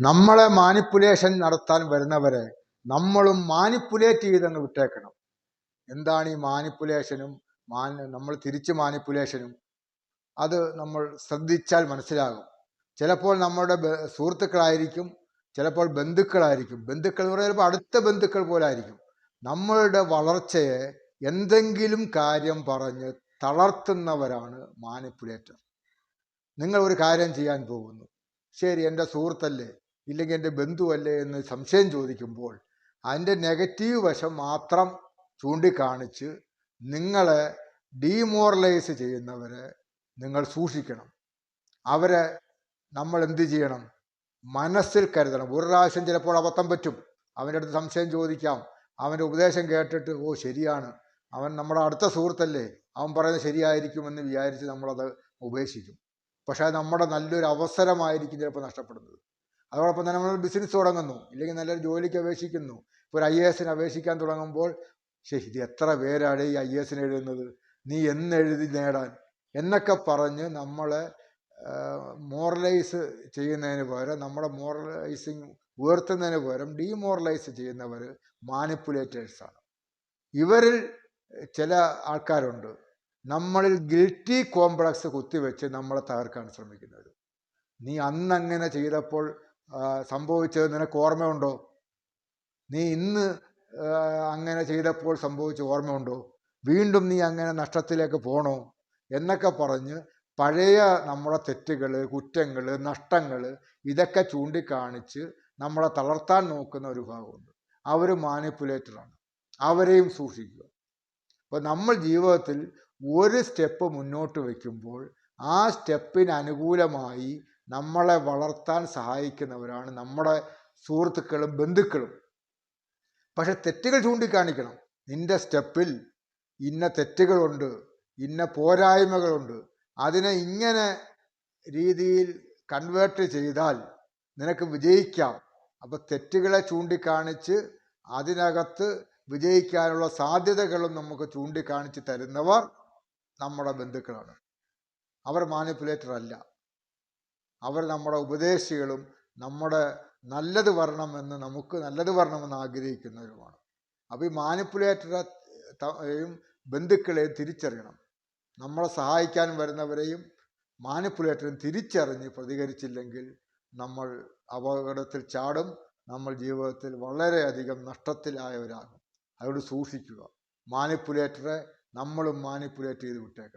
നമ്മളെ മാനിപ്പുലേഷൻ നടത്താൻ വരുന്നവരെ നമ്മളും മാനിപ്പുലേറ്റ് ചെയ്തങ്ങ് വിട്ടേക്കണം. എന്താണ് ഈ മാനിപ്പുലേഷനും മാൻ നമ്മൾ തിരിച്ച് മാനിപ്പുലേഷനും അത് നമ്മൾ ശ്രദ്ധിച്ചാൽ മനസ്സിലാകും. ചിലപ്പോൾ നമ്മളുടെ സുഹൃത്തുക്കളായിരിക്കും ചിലപ്പോൾ ബന്ധുക്കളായിരിക്കും. ബന്ധുക്കൾ എന്ന് പറയുമ്പോൾ അടുത്ത ബന്ധുക്കൾ പോലായിരിക്കും. നമ്മളുടെ വളർച്ചയെ എന്തെങ്കിലും കാര്യം പറഞ്ഞ് തളർത്തുന്നവരാണ് മാനിപ്പുലേറ്റർ നിങ്ങൾ ഒരു കാര്യം ചെയ്യാൻ പോകുന്നു. ശരി എന്റെ സുഹൃത്തല്ലേ? ഇല്ലെങ്കിൽ എന്റെ ബന്ധുവല്ലേ എന്ന് സംശയം ചോദിക്കുമ്പോൾ അതിന്റെ നെഗറ്റീവ് വശം മാത്രം ചൂണ്ടിക്കാണിച്ച് നിങ്ങളെ ഡീമോറലൈസ് ചെയ്യുന്നവരെ നിങ്ങൾ സൂക്ഷിക്കണം. അവരെ നമ്മൾ എന്ത് ചെയ്യണം? മനസ്സിൽ കരുതണം. ഒരു പ്രാവശ്യം ചിലപ്പോൾ അബദ്ധം പറ്റും. അവന്റെ അടുത്ത് സംശയം ചോദിക്കാം. അവന്റെ ഉപദേശം കേട്ടിട്ട് ഓ ശരിയാണ്. അവൻ നമ്മുടെ അടുത്ത സുഹൃത്തല്ലേ. അവൻ പറയുന്നത് ശരിയായിരിക്കുമെന്ന് വിചാരിച്ച് നമ്മളത് ഉപേക്ഷിക്കും. പക്ഷേ നമ്മുടെ നല്ലൊരു അവസരമായിരിക്കും ചിലപ്പോൾ നഷ്ടപ്പെടുന്നത്. അതോടൊപ്പം തന്നെ നമ്മൾ ബിസിനസ് തുടങ്ങുന്നു. ഇല്ലെങ്കിൽ നല്ലൊരു ജോലിക്ക് അപേക്ഷിക്കുന്നു. ഇപ്പോൾ ഒരു ഐ എ എസിന് അപേക്ഷിക്കാൻ തുടങ്ങുമ്പോൾ ശരി ഇത് എത്ര പേരാണ് ഈ ഐ എസിന് എഴുതുന്നത്? നീ എന്നെഴുതി നേടാൻ? എന്നൊക്കെ പറഞ്ഞ് നമ്മളെ മോറലൈസ് ചെയ്യുന്നതിന് പകരം നമ്മുടെ മോറലൈസിങ് ഉയർത്തുന്നതിന് പകരം ഡീമോറലൈസ് ചെയ്യുന്നവർ മാനിപ്പുലേറ്റേഴ്സാണ് ഇവരിൽ ചില ആൾക്കാരുണ്ട്. നമ്മളിൽ ഗിൽറ്റി കോംപ്ലക്സ് കുത്തിവെച്ച് നമ്മളെ തകർക്കാൻ ശ്രമിക്കുന്നത് നീ അന്നങ്ങനെ ചെയ്തപ്പോൾ സംഭവിച്ചത് നിനക്ക് ഓർമ്മയുണ്ടോ? നീ ഇന്ന് അങ്ങനെ ചെയ്തപ്പോൾ സംഭവിച്ച ഓർമ്മയുണ്ടോ? വീണ്ടും നീ അങ്ങനെ നഷ്ടത്തിലേക്ക് പോണോ? എന്നൊക്കെ പറഞ്ഞ് പഴയ നമ്മുടെ തെറ്റുകൾ കുറ്റങ്ങൾ നഷ്ടങ്ങൾ ഇതൊക്കെ ചൂണ്ടിക്കാണിച്ച് നമ്മളെ തളർത്താൻ നോക്കുന്ന ഒരു ഭാഗമുണ്ട് അവർ മാനിപ്പുലേറ്ററാണ്. അവരെയും സൂക്ഷിക്കുക. അപ്പോൾ നമ്മൾ ജീവിതത്തിൽ ഒരു സ്റ്റെപ്പ് മുന്നോട്ട് വയ്ക്കുമ്പോൾ ആ സ്റ്റെപ്പിന് അനുകൂലമായി നമ്മളെ വളർത്താൻ സഹായിക്കുന്നവരാണ് നമ്മുടെ സുഹൃത്തുക്കളും ബന്ധുക്കളും. പക്ഷെ തെറ്റുകൾ ചൂണ്ടിക്കാണിക്കണം. നിന്റെ സ്റ്റെപ്പിൽ ഇന്ന തെറ്റുകളുണ്ട് ഇന്ന പോരായ്മകളുണ്ട്. അതിനെ ഇങ്ങനെ രീതിയിൽ കൺവേർട്ട് ചെയ്താൽ നിനക്ക് വിജയിക്കാം. അപ്പോൾ തെറ്റുകളെ ചൂണ്ടിക്കാണിച്ച് അതിനകത്ത് വിജയിക്കാനുള്ള സാധ്യതകളും നമുക്ക് ചൂണ്ടിക്കാണിച്ച് തരുന്നവർ നമ്മുടെ ബന്ധുക്കളാണ്. അവർ മാനിപ്പുലേറ്റർ അല്ല അവർ നമ്മുടെ ഉപദേശികളും നമ്മുടെ നല്ലത് വരണമെന്ന് നമുക്ക് നല്ലത് വരണമെന്ന് ആഗ്രഹിക്കുന്നവരുമാണ്. അപ്പോൾ ഈ മാനിപ്പുലേറ്ററെയും ബന്ധുക്കളെയും തിരിച്ചറിയണം. നമ്മളെ സഹായിക്കാൻ വരുന്നവരെയും മാനിപ്പുലേറ്ററും തിരിച്ചറിഞ്ഞ് പ്രതികരിച്ചില്ലെങ്കിൽ നമ്മൾ അപകടത്തിൽ ചാടും നമ്മൾ ജീവിതത്തിൽ വളരെയധികം നഷ്ടത്തിലായവരാകും. അതുകൊണ്ട് സൂക്ഷിക്കുക. മാനിപ്പുലേറ്ററെ നമ്മളും മാനിപ്പുലേറ്റ് ചെയ്ത് വിട്ടേക്കണം.